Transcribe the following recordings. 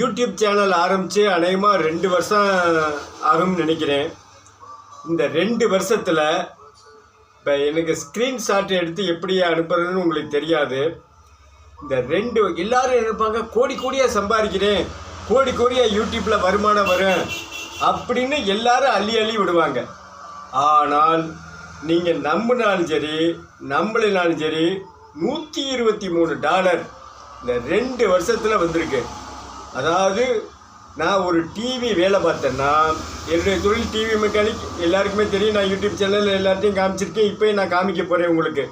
YouTube channel ஆரம்பித்து அநேகமாக ரெண்டு வருஷம் ஆகும்னு நினைக்கிறேன். இந்த ரெண்டு வருஷத்தில் இப்போ எனக்கு ஸ்க்ரீன்ஷாட் எடுத்து எப்படி அனுப்புறதுன்னு உங்களுக்கு தெரியாது. இந்த ரெண்டு எல்லாரும் நினைப்பாங்க கோடி கோடியாக சம்பாதிக்கிறேன் கோடி கோடியாக யூடியூப்பில் வருமானம் வரும் அப்படின்னு எல்லாரும் அள்ளி அள்ளி விடுவாங்க. ஆனால் நீங்கள் நம்பினாலும் சரி நம்பலைனாலும் சரி நூற்றி இருபத்தி மூணு டாலர் இந்த ரெண்டு வருஷத்தில் வந்திருக்கு. அதாவது நான் ஒரு டிவி வேலை பார்த்தேன்னா என்னுடைய தொழில் டிவி மெக்கானிக் எல்லாருக்குமே தெரியும். நான் யூடியூப் சேனலில் எல்லாத்தையும் காமிச்சிருக்கேன். இப்போயும் நான் காமிக்க போகிறேன் உங்களுக்கு.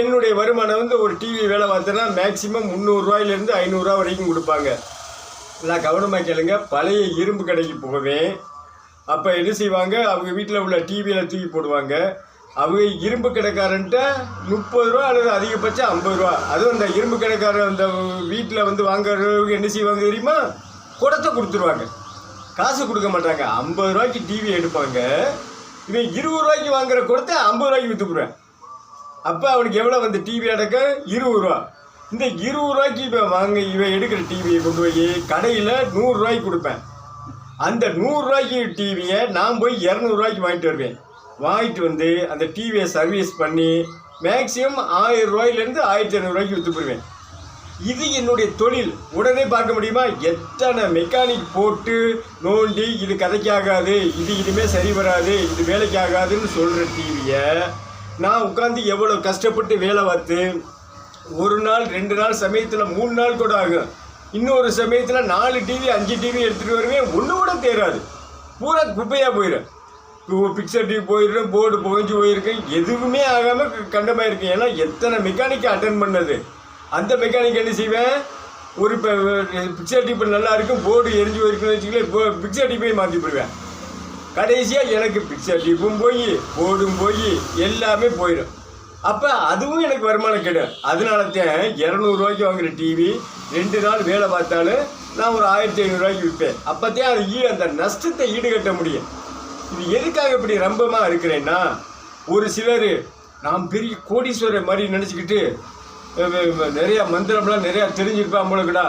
என்னுடைய வருமானம் வந்து ஒரு டிவி வேலை பார்த்தேன்னா மேக்ஸிமம் முந்நூறுரூவாயிலேருந்து ஐநூறுரூவா வரைக்கும் கொடுப்பாங்க. நான் கவனமாக கேளுங்க. பழைய இரும்பு கடைக்கு போவேன். அப்போ என்ன செய்வாங்க? அவங்க வீட்டில் உள்ள டிவியில் தூக்கி போடுவாங்க. அவங்க இரும்பு கடைக்காரன்ட்ட முப்பது ரூபா அல்லது அதிகபட்சம் ஐம்பது ரூபா. அதுவும் அந்த இரும்பு கடைக்காரர் அந்த வீட்டில் வந்து வாங்குறவங்க என்ன செய்வாங்க தெரியுமா? குடத்தை கொடுத்துருவாங்க. காசு கொடுக்க மாட்டாங்க. ஐம்பது ரூபாய்க்கு டிவி எடுப்பாங்க. இவன் இருபது ரூபாய்க்கு வாங்குற குடத்தை ஐம்பது ரூபாய்க்கு விற்றுக்குறேன் அப்போ அவனுக்கு எவ்வளோ வந்து டிவி அடக்க? இருபது ரூபா. இந்த இருபது ரூபாய்க்கு இவன் வாங்க இவன் எடுக்கிற டிவியை கொண்டு போய் கடையில் நூறுரூவாய்க்கு கொடுப்பேன். அந்த நூறுரூவாய்க்கு டிவியை நான் போய் இரநூறுவாய்க்கு வாங்கிட்டு வருவேன். வாங்கிட்டு வந்து அந்த டிவியை சர்வீஸ் பண்ணி மேக்ஸிமம் ஆயிரம் ரூபாயிலேருந்து ஆயிரத்தி ஐநூறுரூவாய்க்கு விற்று போடுவேன். இது என்னுடைய தொழில். உடனே பார்க்க முடியுமா? எத்தனை மெக்கானிக் போட்டு நோண்டி இது கதைக்காகாது இது இனிமேல் சரி வராது இது வேலைக்கு ஆகாதுன்னு சொல்கிற டிவியை நான் உட்காந்து எவ்வளோ கஷ்டப்பட்டு வேலை பார்த்து ஒரு நாள் ரெண்டு நாள் சமயத்தில் மூணு நாள் கூட ஆகும். இன்னொரு சமயத்தில் நாலு டிவி அஞ்சு டிவி எடுத்துகிட்டு வருவேன். ஒன்று கூட தேராது. பூரா குப்பையாக போயிடும் பிக்சர் டிவி போயிருக்கேன் போர்டு புகஞ்சு போயிருக்கேன் எதுவுமே ஆகாமல் கண்டமாக இருக்கேன் ஏன்னா எத்தனை மெக்கானிக்கை அட்டன் பண்ணது? அந்த மெக்கானிக் என்ன செய்வேன்? ஒரு இப்போ பிக்சர் டிவி நல்லா இருக்கும் போர்டு எரிஞ்சு போயிருக்குன்னு வச்சுக்கல இப்போ பிக்சர் டிவியை மாற்றி போடுவேன். கடைசியாக எனக்கு பிக்சர் டிப்பும் போய் போர்டும் போய் எல்லாமே போயிடும் அப்போ அதுவும் எனக்கு வருமானம் கிடையாது அதனால தான் இரநூறுவாய்க்கு வாங்குற டிவி ரெண்டு நாள் வேலை பார்த்தாலும் நான் ஒரு ஆயிரத்தி ஐநூறுரூவாய்க்கு விற்பேன். அப்போ தான் அது ஈ அந்த நஷ்டத்தை ஈடுகட்ட முடியும். இது எதுக்காக இப்படி ரம்பமாக இருக்கிறேன்னா ஒரு சிலர் நாம் பெரிய கோடீஸ்வரர் மாதிரி நினச்சிக்கிட்டு நிறையா மந்திரம்லாம் நிறையா தெரிஞ்சிருப்பான் போலக்குடா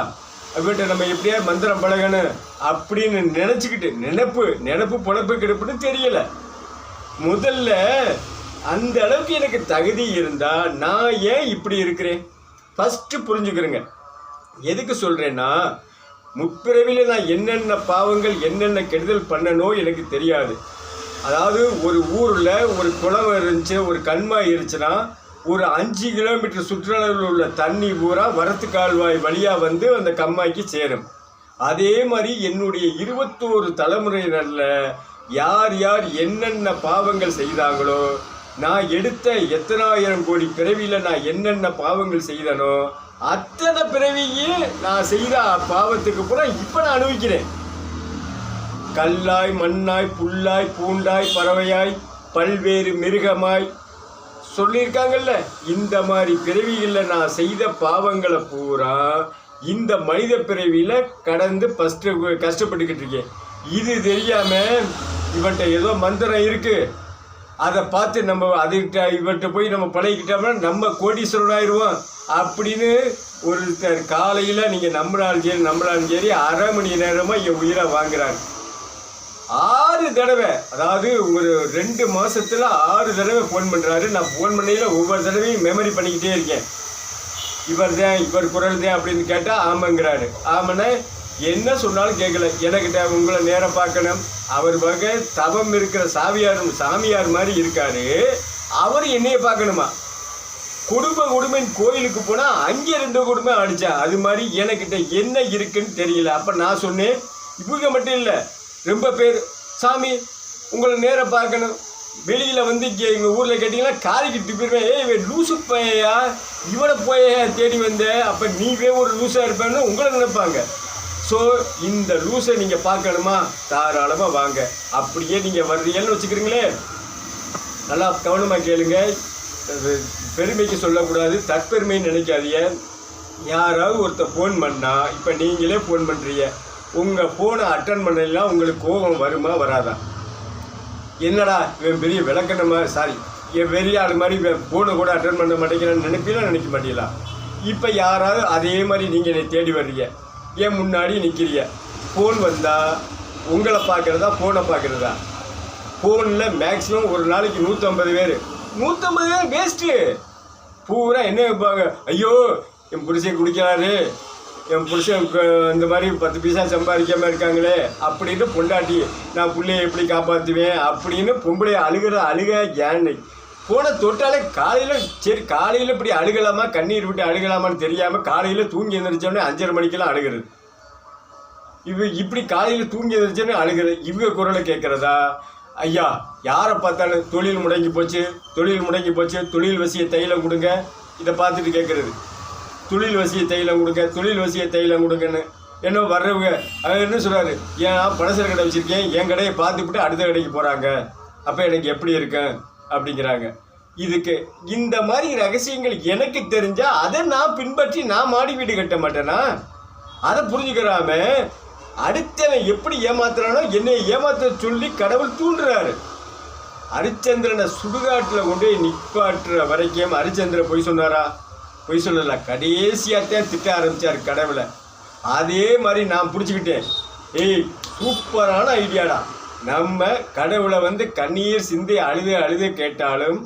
வீட்டை நம்ம எப்படியா மந்திரம் பழகணும் அப்படின்னு நினச்சிக்கிட்டு நினப்பு நினப்பு பொழப்பு கிடப்புன்னு தெரியலை. முதல்ல அந்த அளவுக்கு எனக்கு தகுதி இருந்தால் நான் ஏன் இப்படி இருக்கிறேன்? ஃபஸ்ட்டு புரிஞ்சுக்கிறேங்க. எதுக்கு சொல்கிறேன்னா முற்பிறவியில் நான் என்னென்ன பாவங்கள் என்னென்ன கெடுதல் பண்ணனோ எனக்கு தெரியாது. அதாவது ஒரு ஊரில் ஒரு குளம் இருந்துச்சு ஒரு கண்மாய் இருந்துச்சுன்னா ஒரு அஞ்சு கிலோமீட்டர் சுற்றுலாவில் உள்ள தண்ணி பூரா வரத்து கால்வாய் வழியாக வந்து அந்த கம்மாய்க்கு சேரும். அதே மாதிரி என்னுடைய இருபத்தோரு தலைமுறையினரில் யார் யார் என்னென்ன பாவங்கள் செய்தாங்களோ நான் எடுத்த எத்தனாயிரம் கோடி பிறவியில் நான் என்னென்ன பாவங்கள் செய்தனோ அத்தனை பிறவியே நான் செய்த பாவத்துக்கு பூரா இப்போ நான் அனுபவிக்கிறேன். கல்லாய் மண்ணாய் புல்லாய் பூண்டாய் பறவையாய் பல்வேறு மிருகமாய். சொல்லியிருக்காங்கல்ல இந்த மாதிரி பிறவிகளில் நான் செய்த பாவங்களை பூரா இந்த மனித பிறவியில் கடந்து ஃபஸ்ட்டு கஷ்டப்பட்டுக்கிட்டு இருக்கேன். இது தெரியாமல் இவன்கிட்ட ஏதோ மந்திரம் இருக்குது அதை பார்த்து நம்ம அதுகிட்ட இவன்கிட்ட போய் நம்ம பழகிக்கிட்டோம்னா நம்ம கோடீஸ்வரன் ஆயிடுவோம் அப்படின்னு ஒருத்தர் காலையில் நீங்கள் நம்பினாலும் சரி நம்பினாலும் சரி அரை மணி நேரமாக இங்கே உயிரை வாங்குறாரு. ஆறு தடவை அதாவது ஒரு ரெண்டு மாதத்தில் ஆறு தடவை ஃபோன் பண்ணுறாரு நான் ஃபோன் பண்ணையில் ஒவ்வொரு தடவையும் மெமரி பண்ணிக்கிட்டே இருக்கேன். இவர் தான் இவர் குரல் தான் அப்படின்னு கேட்டால் ஆமாங்கிறாரு. ஆமாண்ணே என்ன சொன்னாலும் கேட்கல எனக்கிட்ட உங்களை நேரம் பார்க்கணும். அவர் வகை தவம் இருக்கிற சாமியார் சாமியார் மாதிரி இருக்காரு. அவர் என்னையை பார்க்கணுமா? குடும்ப குடும்பம் கோயிலுக்கு போனால் அங்கே ரெண்டு குடும்பம் அடித்தா அது மாதிரி எனக்கிட்ட என்ன இருக்குன்னு தெரியல. அப்போ நான் சொன்னேன் இவங்க மட்டும் இல்லை ரொம்ப பேர். சாமி உங்களை நேராக பார்க்கணும். வெளியில் வந்து இங்கே எங்கள் ஊரில் கேட்டிங்கன்னா காரிக்கு துப்பிடுவேன் ஏய் இவன் லூசு பையா இவனை போயா தேடி வந்த. அப்போ நீவே ஒரு லூஸாக இருப்பேன்னு உங்களை நினைப்பாங்க. ஸோ இந்த லூஸை நீங்கள் பார்க்கணுமா? தாராளமாக வாங்க. அப்படியே நீங்கள் வர்றீங்கன்னு வச்சுக்கிறீங்களே. நல்லா கவனமாக கேளுங்க. பெருமைக்கு சொல்லக்கூடாது தற்பெருமைன்னு நினைக்காதீங்க. யாராவது ஒருத்தர் ஃபோன் பண்ணால் இப்போ நீங்களே ஃபோன் பண்ணுறீங்க உங்கள் ஃபோனை அட்டன் பண்ணலாம் உங்களுக்கு கோபம் வருமா வராதா? என்னடா இவன் பெரிய விளக்கணமா சாரி என் பெரிய ஆள் மாதிரி இவன் ஃபோனை கூட அட்டன் பண்ண மாட்டேங்கிறான்னு நினைப்பீங்களா நினைக்க மாட்டீங்களா? இப்போ யாராவது அதே மாதிரி நீங்கள் என்னை தேடி வர்றீங்க. ஏன் முன்னாடி நிற்கிறீங்க ஃபோன் வந்தால் உங்களை பார்க்குறதா ஃபோனை பார்க்குறதா? ஃபோனில் மேக்ஸிமம் ஒரு நாளைக்கு நூற்றம்பது பேர். நூற்றம்பது பேர் வேஸ்ட்டு பூரா என்ன வைப்பாங்க? ஐயோ என் புருஷன் குடிக்கிறாரு. என் புருஷன் இந்த மாதிரி பத்து பைசா சம்பாதிக்காம இருக்காங்களே. அப்படின்னு பொண்டாட்டி நான் பிள்ளைய எப்படி காப்பாற்றுவேன் அப்படின்னு பொம்பளை அழுகிற அழுக ஏன்னு போன தொட்டாலே காலையில் சரி காலையில் இப்படி அழுகலாமா? கண்ணீர் விட்டு அழுகலாமான்னு தெரியாமல் காலையில் தூங்கி எழுந்திரிச்சோடனே அஞ்சரை மணிக்கெல்லாம் அழுகிறது. இவ இப்படி காலையில் தூங்கி எழுந்திரிச்சோடனே அழுகிறது. இவங்க குரலை கேட்குறதா? ஐயா யாரை பார்த்தாலும் தொழில் முடங்கி போச்சு தொழில் முடங்கி போச்சு தொழில் வசிய தைலம் கொடுங்க. இதை பார்த்துட்டு கேட்குறது. தொழில் வசிய தைலம் கொடுங்க தொழில் வசிய தைலம் கொடுங்கன்னு. என்ன வர்றவங்க அவர் என்ன சொல்கிறாரு ஏன் நான் பலசர கடை வச்சுருக்கேன் என் கடையை பார்த்துவிட்டு அடுத்த கடைக்கு போகிறாங்க அப்போ எனக்கு எப்படி இருக்கேன் அப்படிங்கிறாங்க. இதுக்கு இந்த மாதிரி ரகசியங்கள் எனக்கு தெரிஞ்சால் அதை நான் பின்பற்றி நான் மாடி வீடு கட்ட மாட்டேனா? அதை புரிஞ்சுக்கிறாம அடுத்தவன் எப்படி ஏமாத்துறானோ என்னை ஏமாத்த சொல்லி கடவுள் தூண்டுறாரு. ஹரிச்சந்திரனை சுடுகாட்டில் கொண்டு போய் நிப்பாட்டுற வரைக்கும் ஹரிச்சந்திரன் பொய் சொன்னாரா? பொய் சொல்லல. கடைசியாகத்தான் திட்ட ஆரம்பிச்சார் கடவுளை. அதே மாதிரி நான் பிடிச்சிக்கிட்டேன் ஏய் சூப்பரான ஐடியாடா. நம்ம கடவுளை வந்து கண்ணீர் சிந்தி அழுது அழுது கேட்டாலும்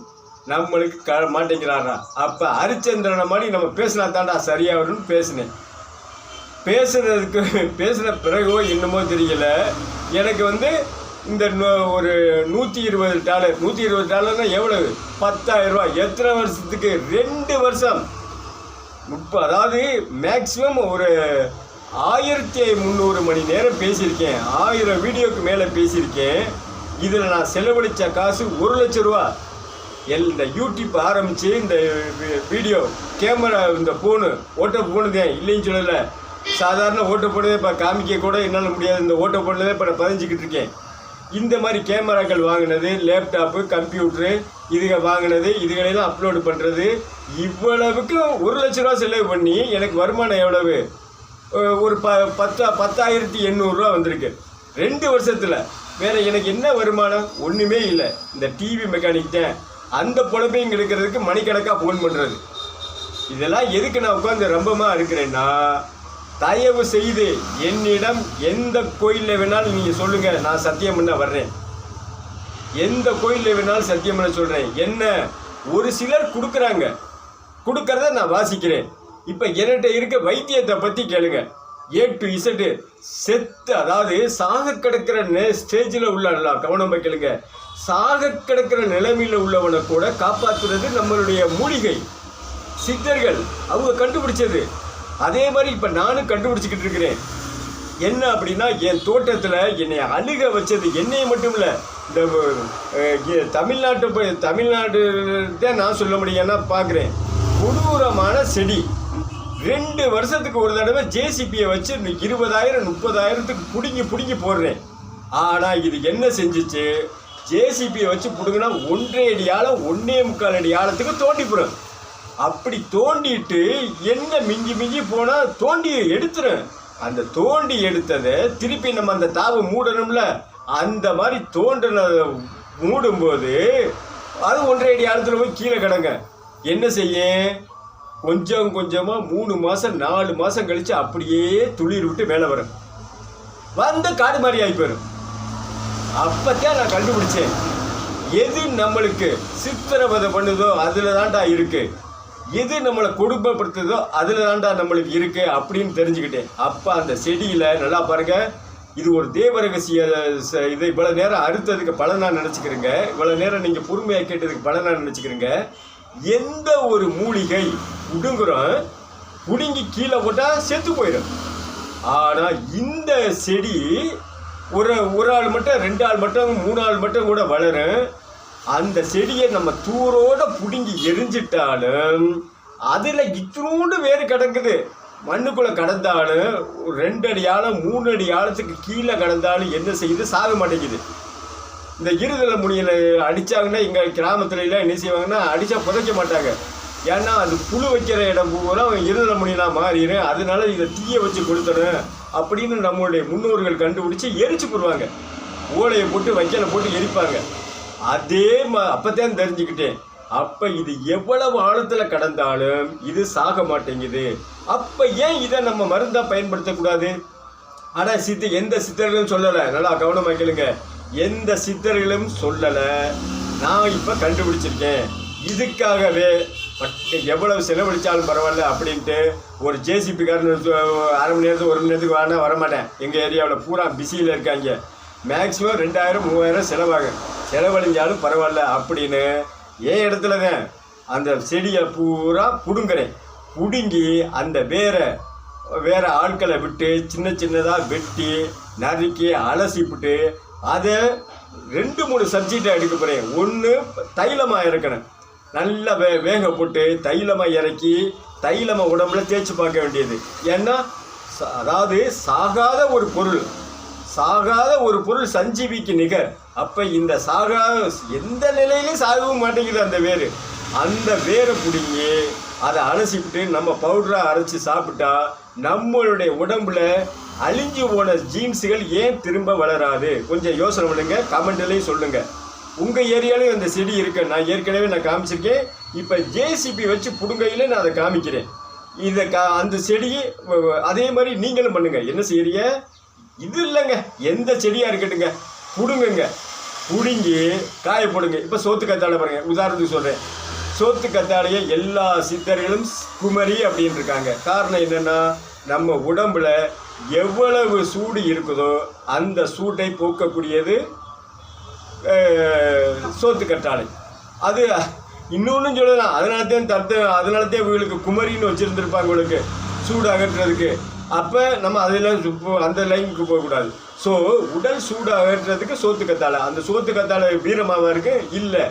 நம்மளுக்கு க மாட்டேங்கிறாரா? அப்போ ஹரிச்சந்திரனை மாதிரி நம்ம பேசினா தாண்டா சரியாக வரும்னு பேசினேன். பேசுகிறதுக்கு பேசுகிற பிறகோ என்னமோ தெரியல. எனக்கு வந்து இந்த ஒரு நூற்றி இருபது டாலர் நூற்றி இருபது டாலர்னா எவ்வளவு? பத்தாயிரம் ரூபாய் எத்தனை வருஷத்துக்கு? ரெண்டு வருஷம். முப்பது அதாவது மேக்ஸிமம் ஒரு ஆயிரத்தி முந்நூறு மணி நேரம் பேசியிருக்கேன். ஆயிரம் வீடியோக்கு மேலே பேசியிருக்கேன். இதில் நான் செலவழித்த காசு ஒரு லட்ச ரூபா. எல் இந்த யூடியூப் ஆரம்பித்து இந்த வீடியோ கேமரா இந்த ஃபோனு ஓட்ட ஃபோனு தான் இல்லைன்னு சொல்லலை. சாதாரண ஓட்ட போடுறதே இப்போ காமிக்க கூட என்னால் முடியாது. இந்த ஓட்ட போடுறதே இப்போ நான் பதிஞ்சிக்கிட்டு இருக்கேன். இந்த மாதிரி கேமராக்கள் வாங்கினது லேப்டாப்பு கம்ப்யூட்ரு இதுக வாங்கினது இதுகளெல்லாம் அப்லோடு பண்ணுறது இவ்வளவுக்கு ஒரு லட்ச ரூபா செலவு பண்ணி எனக்கு வருமானம் எவ்வளவு? ஒரு ப பத்தா பத்தாயிரத்தி எண்ணூறுரூவா வந்திருக்கு. ரெண்டு வருஷத்தில். வேற எனக்கு என்ன வருமானம்? ஒன்றுமே இல்லை. இந்த டிவி மெக்கானிக் தான். அந்த பொழப்பையும் கிடைக்கிறதுக்கு மணிக்கணக்காக ஃபோன் பண்ணுறது இதெல்லாம் எதுக்கு நான் உட்காந்து ரம்பமாக இருக்கிறேன்னா தயவு செய்து என்னிடம் எந்த கோயிலில் வேணாலும் நீங்கள் சொல்லுங்கள் நான் சத்தியம் பண்ண வர்றேன். எந்த கோயிலில் வேணாலும் சத்தியம் பண்ண சொல்கிறேன் என்ன ஒரு சிலர் கொடுக்குறாங்க. கொடுக்கறத நான் வாசிக்கிறேன். இப்போ என்கிட்ட இருக்க வைத்தியத்தை பற்றி கேளுங்க. ஏ டு இசட்டு செத்து அதாவது சாக கிடக்கிற நே ஸ்டேஜில் உள்ள கவனம் வைக்கலுங்க சாக கிடக்கிற நிலைமையில் உள்ளவனை கூட காப்பாற்றுறது நம்மளுடைய மூலிகை. சித்தர்கள் அவங்க கண்டுபிடிச்சது. அதே மாதிரி இப்போ நானும் கண்டுபிடிச்சிக்கிட்டு இருக்கிறேன். என்ன அப்படின்னா என் தோட்டத்தில் என்னை அழுக வச்சது என்னையை மட்டும் இல்லை இந்த தமிழ்நாட்டு போய் தமிழ்நாடு தான் நான் சொல்ல முடியும்னா பார்க்குறேன் கொடூரமான செடி. ரெண்டு வருஷத்துக்கு ஒரு தடவை ஜேசிபியை வச்சு இருபதாயிரம் முப்பதாயிரத்துக்கு பிடுங்கி பிடுங்கி போடுறேன். ஆனால் இது என்ன செஞ்சுச்சு? ஜேசிபியை வச்சு பிடுங்கினா ஒன்றே அடி ஆழம் ஒன்றே முக்கால் அடி ஆழத்துக்கு தோண்டி அப்படி தோண்டிட்டு என்ன மிஞ்சி மிஞ்சி போனால் தோண்டி எடுத்துரும். அந்த தோண்டி எடுத்ததை திருப்பி நம்ம அந்த தாவு மூடணும்ல? அந்த மாதிரி தோண்டினதை மூடும்போது அது ஒன்றரை அடி ஆழத்தில் போய் கீழே கிடங்க. என்ன செய்ய? கொஞ்சம் கொஞ்சமாக மூணு மாதம் நாலு மாதம் கழித்து அப்படியே துளிர் விட்டு மேலே வரும். வந்து காடு மாதிரி ஆகி போயிடும் அப்பத்தான் நான் கண்டுபிடிச்சேன். எது நம்மளுக்கு சித்திரவதை பண்ணுதோ அதில் தான்டா இருக்குது எது நம்மளை கொடுமைப்படுத்துதோ அதில் தான்டா நம்மளுக்கு இருக்குது அப்படின்னு தெரிஞ்சுக்கிட்டேன். அப்போ அந்த செடியில் நல்லா பாருங்கள் இது ஒரு தேவ ரகசிய ச- இதை இவ்வளோ நேரம் அறுத்ததுக்கு பலனாக நினச்சிக்கிறேங்க. இவ்வளோ நேரம் நீங்கள் பொறுமையாக கேட்டதுக்கு பலனாக நினச்சிக்கிறேங்க. எந்த ஒரு மூலிகை உடுங்குறோம் புடுங்கி கீழே போட்டால் செத்து போயிடும். ஆனால் இந்த செடி ஒரு ஒரு ஆள் மட்டும் ரெண்டு ஆள் மட்டும் மூணு ஆள் மட்டும் கூட வளரும். அந்த செடியை நம்ம தூரோட பிடுங்கி எரிஞ்சிட்டாலும் அதில் இத்தினோண்டு வேறு கிடக்குது. மண்ணுக்குள்ளே கடந்தாலும் ரெண்டு அடி ஆழம் மூணு அடி ஆழத்துக்கு கீழே கடந்தாலும் என்ன செய்யுது? சாக மாட்டேங்குது. இந்த இருதலை முனியில் அடித்தாங்கன்னா எங்கள் கிராமத்துலலாம் என்ன செய்வாங்கன்னா அடித்தா புதைக்க மாட்டாங்க. ஏன்னா அது புழு வைக்கிற இடம் பூரா இருதலை முனியெல்லாம் மாறிடும் அதனால இதை தீயை வச்சு கொடுத்தணும் அப்படின்னு நம்மளுடைய முன்னோர்கள் கண்டுபிடிச்சி எரிச்சு போடுவாங்க. ஓலையை போட்டு வைக்கலை போட்டு எரிப்பாங்க. அதே மா அப்போத்தான் தெரிஞ்சுக்கிட்டேன். அப்ப இது எவ்வளவு ஆழத்துல கடந்தாலும் இது சாக மாட்டேங்குது. அப்ப ஏன் இதை நம்ம மருந்தா பயன்படுத்தக்கூடாது? ஆனா சித்த எந்த சித்தர்களும் சொல்லல. நல்லா கவனமா கேளுங்க. எந்த சித்தர்களும் சொல்லல. நான் இப்ப கண்டுபிடிச்சிருக்கேன். இதுக்காகவே எவ்வளவு செலவழிச்சாலும் பரவாயில்ல அப்படின்ட்டு ஒரு ஜேசிபி காரன் அரை மணி நேரத்துக்கு ஒரு மணி நேரத்துக்கு வானா வரமாட்டேன். எங்கள் ஏரியாவில் பூரா பிஸியில் இருக்காங்க. மேக்ஸிமம் ரெண்டாயிரம் மூவாயிரம் செலவாகும். செலவழிஞ்சாலும் பரவாயில்ல அப்படின்னு ஏன் இடத்துல தான் அந்த செடியை பூரா பிடுங்குறேன். பிடுங்கி அந்த வேரை வேற ஆட்களை விட்டு சின்ன சின்னதாக வெட்டி நறுக்கி அலசிப்புட்டு அதை ரெண்டு மூணு சப்ஜெக்டாக எடுக்க போகிறேன் ஒன்று தைலமாக இறக்கணும். நல்லா வே வேக போட்டு தைலமாக இறக்கி தைலமாக உடம்புல தேய்ச்சி பார்க்க வேண்டியது. ஏன்னா அதாவது சாகாத ஒரு பொருள் சாகாத ஒரு பொருள் சஞ்சீவிக்கு நிகர். அப்போ இந்த சாகா எந்த நிலையிலையும் சாகவும் மாட்டேங்குது அந்த வேர். அந்த வேரை பிடுங்கி அதை அலசிவிட்டு நம்ம பவுடராக அரைச்சி சாப்பிட்டா நம்மளுடைய உடம்புல அழிஞ்சு போன ஜீன்ஸுகள் ஏன் திரும்ப வளராது? கொஞ்சம் யோசனை பண்ணுங்க கமெண்ட்லேயும் சொல்லுங்கள் உங்கள் ஏரியாலையும் அந்த செடி இருக்கு. நான் ஏற்கனவே நான் காமிச்சிருக்கேன். இப்போ ஜேசிபி வச்சு புடுங்கையில நான் அதை காமிக்கிறேன். இதை கா அந்த செடியை அதே மாதிரி நீங்களும் பண்ணுங்கள் என்ன செய்கிறீங்க இது இல்லைங்க. எந்த செடியாக இருக்கட்டுங்க. பிடுங்குங்க. பிடுங்கி காய போடுங்க. இப்போ சோத்து கத்தாழை பாருங்க. உதாரணத்துக்கு சொல்கிறேன் சோத்து கத்தாழையை எல்லா சித்தர்களும் குமரி அப்படின்னு இருக்காங்க. காரணம் என்னென்னா நம்ம உடம்புல எவ்வளவு சூடு இருக்குதோ அந்த சூட்டை போக்கக்கூடியது சோத்து கற்றாழை. அது இன்னொன்றும் சொல்லலாம். அதனால தான் தத்து அதனால தான் இவங்களுக்கு குமரின்னு வச்சுருந்துருப்பாங்க உங்களுக்கு. சூடு அகற்றுறதுக்கு. அப்போ நம்ம அதெல்லாம் சுப்பு- அந்த லைனுக்கு போகக்கூடாது ஸோ உடல் சூடாகிறதுக்கு சோத்து கத்தாழை. அந்த சோத்து கத்தாழை வீரமாக இருக்குது இல்லை.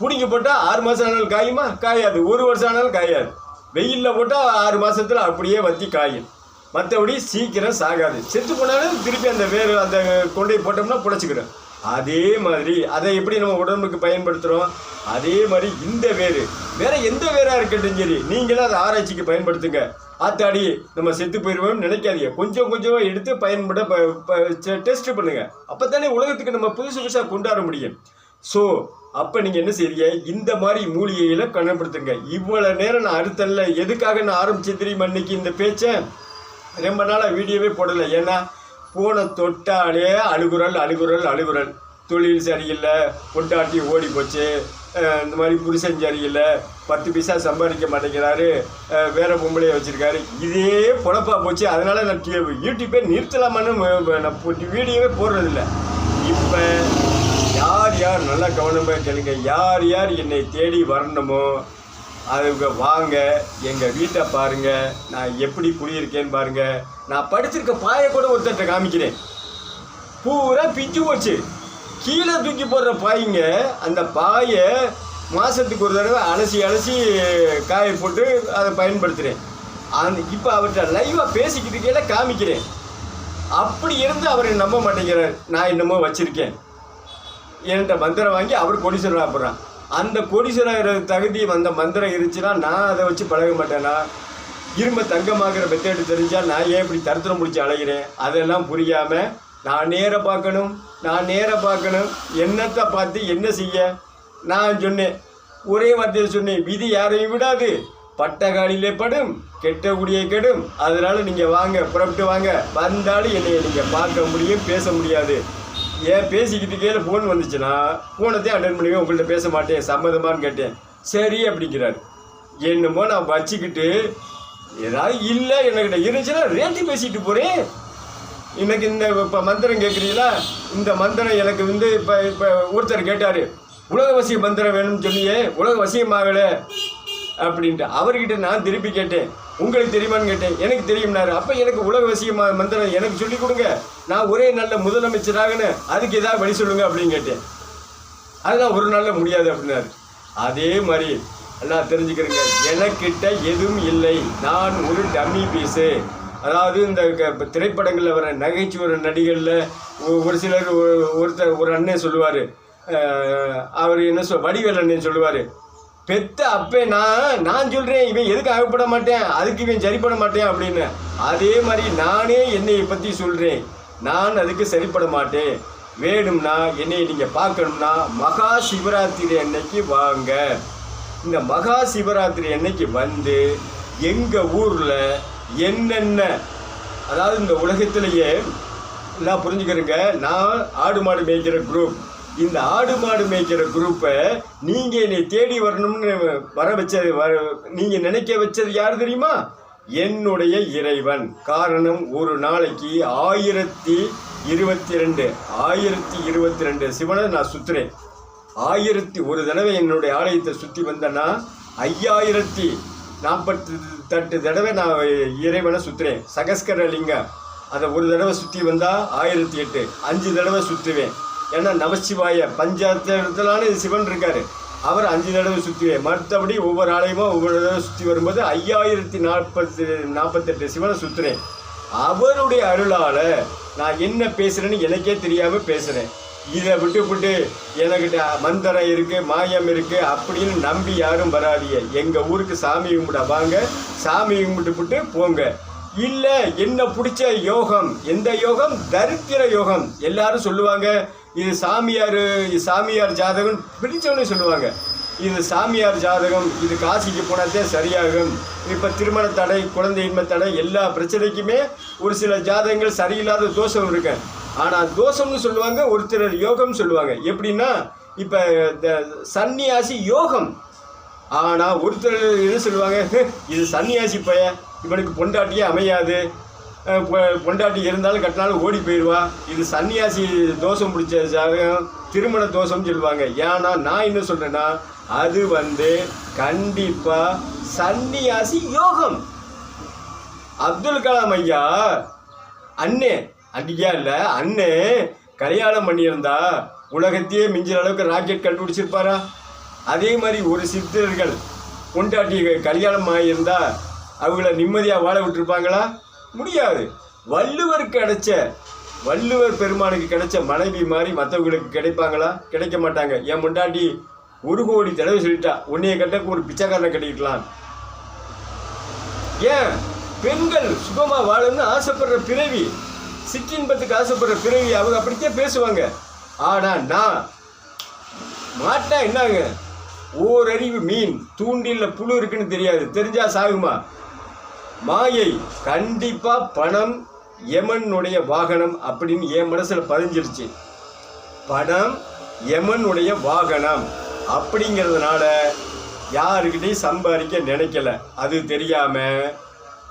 பிடிங்க போட்டால் ஆறு மாதம் ஆனாலும் காயுமா? காயாது. ஒரு வருஷம் ஆனாலும் காயாது. வெயிலில் போட்டால் ஆறு மாதத்தில் அப்படியே வத்தி காயும். மற்றபடி சீக்கிரம் சாகாது. செத்து போனாலும் திருப்பி அந்த வேர் அந்த கொண்டை போட்டோம்னா புடைச்சிக்கிறோம் அதே மாதிரி அதை எப்படி நம்ம உடம்புக்கு பயன்படுத்துகிறோம் அதே மாதிரி இந்த வேறு வேற எந்த வேரா இருக்கட்டும் சரி நீங்களும் அதை ஆராய்ச்சிக்கு பயன்படுத்துங்க. ஆத்தாடி நம்ம செத்து போயிடுவோம்னு நினைக்காதீங்க. கொஞ்சம் கொஞ்சமாக எடுத்து பயன்பட டெஸ்ட் பண்ணுங்க. அப்போ தானே உலகத்துக்கு நம்ம புதுசு புதுசாக கொண்டாட முடியும். ஸோ அப்போ நீங்கள் என்ன செய்றீங்க? இந்த மாதிரி மூலிகைகளை கண்டுபிடித்துங்க இவ்வளோ நேரம் நான் அறுத்தல்ல. எதுக்காக நான் ஆரம்பிச்சு தெரியுமா இன்னைக்கு இந்த பேச்சை? ரொம்ப நாளாக வீடியோவே போடலை. ஏன்னா பூனை தொட்டாலே அழுகுரல் அழுகுரல் அழுகுரல் தொழில் சரியில்லை பொட்டாட்டி ஓடி போச்சு இந்த மாதிரி புருஷன் சரியில்லை. பத்து பைசா சம்பாதிக்க மாட்டேங்கிறாரு. வேறு வேற பொம்பளையை வச்சுருக்காரு. இதே பொழப்பாக போச்சு. அதனால் நான் டி- யூடியூப்பே நிறுத்தலாமான்னு நான் வீடியோவே போடுறதில்ல. இப்போ யார் யார் நல்லா கவனமாக கேளுங்க. யார் யார் என்னை தேடி வரணுமோ அதுக்கு வாங்க. எங்கள் வீட்டை பாருங்க. நான் எப்படி குடியிருக்கேன்னு பாருங்கள் நான் படிச்சிருக்க பாயை கூட ஒருத்தர்கிட்ட காமிக்கிறேன். பூரா பிஞ்சு போச்சு. கீழே தூக்கி போடுற பாய்ங்க அந்த பாயை மாதத்துக்கு ஒரு தடவை அலசி அலசி காய போட்டு அதை பயன்படுத்துகிறேன் அந்த இப்போ அவர்கிட்ட லைவாக பேசிக்கிட்டு இருக்கையில காமிக்கிறேன். அப்படி இருந்து அவரை நம்ப மாட்டேங்கிறார். நான் என்னமோ வச்சுருக்கேன். என்கிட்ட மந்திரம் வாங்கி அவர் கோடீஸ்வரர் ஆப்புறான் அந்த கோடீஸ்வரர் தகுதி அந்த மந்திரம் இருந்துச்சுன்னா நான் அதை வச்சு பழக மாட்டேனா? இரும்பு தங்கமாகிற மெத்தேடு தெரிஞ்சால் நான் ஏன் இப்படி தருத்திரம் முடிச்சு அலைகிறேன்? அதெல்லாம் புரியாமல் நான் நேர பார்க்கணும் நான் நேர பார்க்கணும். என்னத்தை பார்த்து என்ன செய்ய? நான் சொன்னேன். ஒரே வார்த்தையில் சொன்னேன் விதி யாரையும் விடாது. பட்ட காலிலே படும் கெட்ட குடியை கெடும். அதனால நீங்கள் வாங்க புறப்பட்டு வாங்க. வந்தாலும் என்னை நீங்கள் பார்க்க முடியும் பேச முடியாது. ஏன் பேசிக்கிட்டு கீழே ஃபோன் வந்துச்சுன்னா ஃபோனத்தையும் அட்டன் பண்ணுவேன். உங்கள்கிட்ட பேச மாட்டேன் சம்மதமான்னு கேட்டேன். சரி அப்படிங்கிறாரு. என்னமோ நான் வச்சுக்கிட்டு ஏதாவது இல்லை என்கிட்ட இருந்துச்சுன்னா ரேட்டு பேசிட்டு போகிறேன் இன்னைக்கு இந்த இப்போ மந்திரம் கேட்குறீங்களா இந்த மந்திரம் எனக்கு வந்து இப்போ இப்போ ஒருத்தர் கேட்டார் உலக வசிய மந்திரம் வேணும்னு சொல்லியே உலக வசியமாகலை அப்படின்ட்டு. அவர்கிட்ட நான் திருப்பி கேட்டேன் உங்களுக்கு தெரியுமான்னு கேட்டேன். எனக்கு தெரியும்னாரு. அப்போ எனக்கு உலக வசிய மந்திரம் எனக்கு சொல்லி கொடுங்க. நான் ஒரே நல்ல முதலமைச்சராகன்னு அதுக்கு ஏதாவது வழி சொல்லுங்க அப்படின்னு கேட்டேன். அதெல்லாம் ஒரு நாளில் முடியாது அப்படின்னாரு. அதே மாதிரி எல்லாம் தெரிஞ்சுக்கிறேங்க. எனக்கிட்ட எதுவும் இல்லை. நான் ஒரு டம்மி பீஸு. அதாவது இந்த க- திரைப்படங்களில் வர நகைச்சுவை நடிகரில் ஒரு சிலர் ஒரு- ஒருத்தர் ஒரு அண்ணன் சொல்லுவார். அவர் என்ன சொல் வடிவேல் அண்ணன் சொல்லுவார். பெத்த அப்பே நான் நான் சொல்கிறேன் இவன் எதுக்கு அகப்பட மாட்டேன்? அதுக்கு இவன் சரிப்பட மாட்டேன் அப்படின்னு. அதே மாதிரி நானே என்னை பற்றி சொல்கிறேன் நான் அதுக்கு சரிப்பட மாட்டேன். வேணும்னா என்னை நீங்கள் பார்க்கணும்னா மகா சிவராத்திரி அன்னைக்கு வாங்க. இந்த மகா சிவராத்திரி அன்னைக்கு வந்து எங்கள் ஊரில் என்னென்ன அதாவது இந்த உலகத்திலேயே நான் புரிஞ்சுக்கிறேங்க நான் ஆடு மாடு மேய்க்கிற குரூப் இந்த ஆடு மாடு மேய்க்கிற குரூப்பை நீங்கள் என்னை தேடி வரணும்னு வர வச்சது வர நீங்கள் நினைக்க வச்சது யார் தெரியுமா? என்னுடைய இறைவன். காரணம் ஒரு நாளைக்கு ஆயிரத்தி இருபத்தி ரெண்டு ஆயிரத்தி இருபத்தி ரெண்டு சிவனை நான் சுற்றுறேன் ஆயிரத்தி ஒரு தடவை என்னுடைய ஆலயத்தை சுற்றி வந்தேன்னா ஐயாயிரத்தி நாற்பத்தி தட்டு தடவை நான் இறைவனை சுற்றுறேன் சகஸ்கர லிங்கம் அதை ஒரு தடவை சுற்றி வந்தால் ஆயிரத்தி எட்டு. அஞ்சு தடவை சுற்றுவேன் ஏன்னா நமச்சிவாய பஞ்சாயத்துலான சிவன் இருக்கார். அவர் அஞ்சு தடவை சுற்றுவேன் மற்றபடி ஒவ்வொரு ஆலயமும் ஒவ்வொரு தடவை சுற்றி வரும்போது ஐயாயிரத்தி நாற்பத்தி நாற்பத்தெட்டு சிவனை சுற்றுறேன் அவருடைய அருளால் நான் என்ன பேசுகிறேன்னு எனக்கே தெரியாமல் பேசுகிறேன் இதை விட்டுவிட்டு எனக்கிட்ட மந்திரம் இருக்குது மாயம் இருக்குது அப்படின்னு நம்பி யாரும் வராதீங்க. எங்கள் ஊருக்கு சாமி கும்பிட வாங்க சாமி கும்பிட்டுப்புட்டு போங்க. இல்லை என்ன பிடிச்ச யோகம் எந்த யோகம்? தரித்திர யோகம். எல்லாரும் சொல்லுவாங்க இது சாமியார் சாமியார் ஜாதகம் பிடிச்சவனே சொல்லுவாங்க. இது சாமியார் ஜாதகம் இது காசிக்கு போனாதே சரியாகும். இப்போ திருமண தடை குழந்தையின்மை தடை எல்லா பிரச்சனைக்குமே ஒரு சில ஜாதகங்கள் சரியில்லாத தோஷம் இருக்கேன். ஆனால் தோஷம்னு சொல்லுவாங்க ஒருத்தர் யோகம் சொல்லுவாங்க. எப்படின்னா இப்போ இந்த சன்னியாசி யோகம். ஆனால் ஒருத்தர் என்ன சொல்லுவாங்க? இது சன்னியாசி பைய இவனுக்கு பொண்டாட்டியே அமையாது. பொண்டாட்டி இருந்தாலும் கட்டினாலும் ஓடி போயிடுவா. இது சன்னியாசி தோஷம் பிடிச்ச ஜாதகம் திருமண தோஷம்னு சொல்லுவாங்க. ஏன்னா நான் என்ன சொல்கிறேன்னா அது வந்து கண்டிப்பாக சன்னியாசி யோகம். அப்துல் கலாம் ஐயா அண்ணே அன்னையா இல்லை அண்ணே. கல்யாணம் பண்ணியிருந்தா உலகத்தையே மிஞ்சிற அளவுக்கு ராக்கெட் கண்டுபிடிச்சிருப்பாரா? அதே மாதிரி ஒரு சித்தர்கள் பொண்டாட்டி கல்யாணம் ஆகியிருந்தா அவங்கள நிம்மதியாக வாழ விட்டுருப்பாங்களா? முடியாது. வள்ளுவர் கிடைச்ச வள்ளுவர் பெருமானுக்கு கிடைச்ச மனைவி மாதிரி மற்றவங்களுக்கு கிடைப்பாங்களா? கிடைக்க மாட்டாங்க. என் முண்டாட்டி ஒரு கோடி தடவை சொல்லிட்டா உன்னைய கட்டக்கு ஒரு பிச்சைக்காரனை கட்டிக்கலாம் ஏன்? பெண்கள் சுகமாக வாழணும்னு ஆசைப்படுற பிறவி சிற்றின்பத்துக்கு ஆசைப்படுற பிறவி அவங்க அப்படித்தான் பேசுவாங்க. ஆனால் நான் மாட்டா என்னங்க? ஓரறிவு மீன் தூண்டில்ல புழு இருக்குன்னு தெரியாது. தெரிஞ்சா சாகுமா? மாயை கண்டிப்பா பணம் யமனுடைய வாகனம் அப்படின்னு என் மனசுல பதிஞ்சிருச்சு. பணம் யமனுடைய வாகனம் அப்படிங்கிறதுனால யாருக்கிட்டையும் சம்பாதிக்க நினைக்கல. அது தெரியாமல்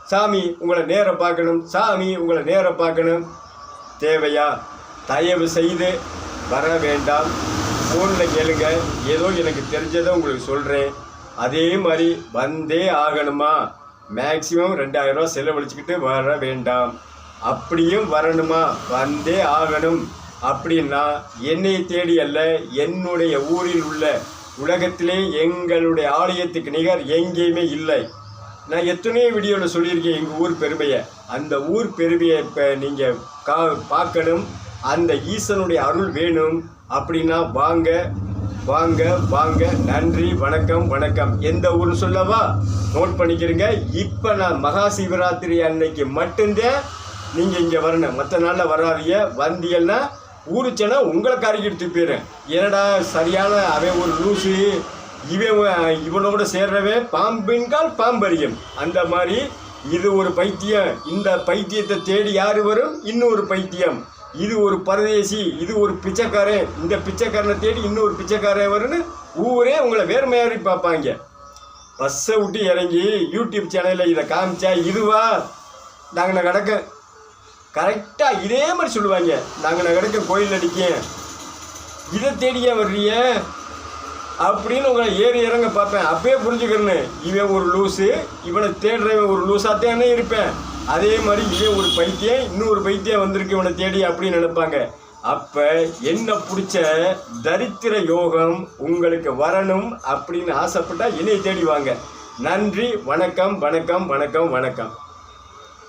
சாமி உங்களை நேர பார்க்கணும். சாமி உங்களை நேரம் பார்க்கணும். தேவையா? தயவு செய்து வர வேண்டாம். ஃபோனில் கேளுங்க. ஏதோ எனக்கு தெரிஞ்சதை உங்களுக்கு சொல்கிறேன் அதே மாதிரி வந்தே ஆகணுமா? மேக்சிமம் ரெண்டாயிரரூவா செலவழிச்சுக்கிட்டு வர வேண்டாம். அப்படியும் வரணுமா? வந்தே ஆகணும். அப்படின்னா என்னை தேடி அல்ல என்னுடைய ஊரில் உள்ள உலகத்திலே எங்களுடைய ஆலயத்துக்கு நிகர் எங்கேயுமே இல்லை. நான் எத்தனையோ வீடியோவில் சொல்லியிருக்கேன் எங்கள் ஊர் பெருமையை. அந்த ஊர் பெருமையை இப்போ நீங்கள் கா பார்க்கணும். அந்த ஈசனுடைய அருள் வேணும். அப்படின்னா வாங்க வாங்க வாங்க. நன்றி வணக்கம் வணக்கம். எந்த ஊர்னு சொல்லவா? நோட் பண்ணிக்கிறீங்க இப்போ நான் மகா சிவராத்திரி அன்னைக்கு மட்டும்தான் நீங்கள் இங்கே வரணும். மற்ற நாளில் வராதிய வந்தீங்கன்னா ஊருச்சேன்னா உங்களை காரிக்கிட்டு போயிடுறேன் என்னடா சரியான அவன் ஒரு லூசு. இவன் இவனோட சேர்றவே பாம்பின்கால் பாம்பரியம். அந்த மாதிரி இது ஒரு பைத்தியம். இந்த பைத்தியத்தை தேடி யார் வரும்? இன்னொரு பைத்தியம். இது ஒரு பரதேசி இது ஒரு பிச்சைக்காரன். இந்த பிச்சைக்காரனை தேடி இன்னொரு பிச்சைக்காரன் வரும்னு ஊரே உங்களை வேறுமையாரி பார்ப்பாங்க. பஸ்ஸை விட்டு இறங்கி யூடியூப் சேனலில் இதை காமிச்சா இதுவா? நாங்கள் நான் கிடக்க கரெக்டாக இதே மாதிரி சொல்லுவாங்க. நாங்கள் நான் கிடக்க கோயில் அடிக்கேன் இதை தேடியே வர்றிய அப்படின்னு உங்களை ஏறி இறங்க பார்ப்பேன். அப்பயே புரிஞ்சுக்கிறேன்னு. இவன் ஒரு லூஸு இவனை தேடுறவன் ஒரு லூஸாத்தானே இருப்பேன். அதே மாதிரி இவன் ஒரு பைத்தியம் இன்னொரு பைத்தியம் வந்திருக்கு இவனை தேடி அப்படின்னு நினைப்பாங்க. அப்போ என்ன பிடிச்ச தரித்திர யோகம் உங்களுக்கு வரணும் அப்படின்னு ஆசைப்பட்டா என்னை தேடி வாங்க. நன்றி வணக்கம் வணக்கம் வணக்கம் வணக்கம்.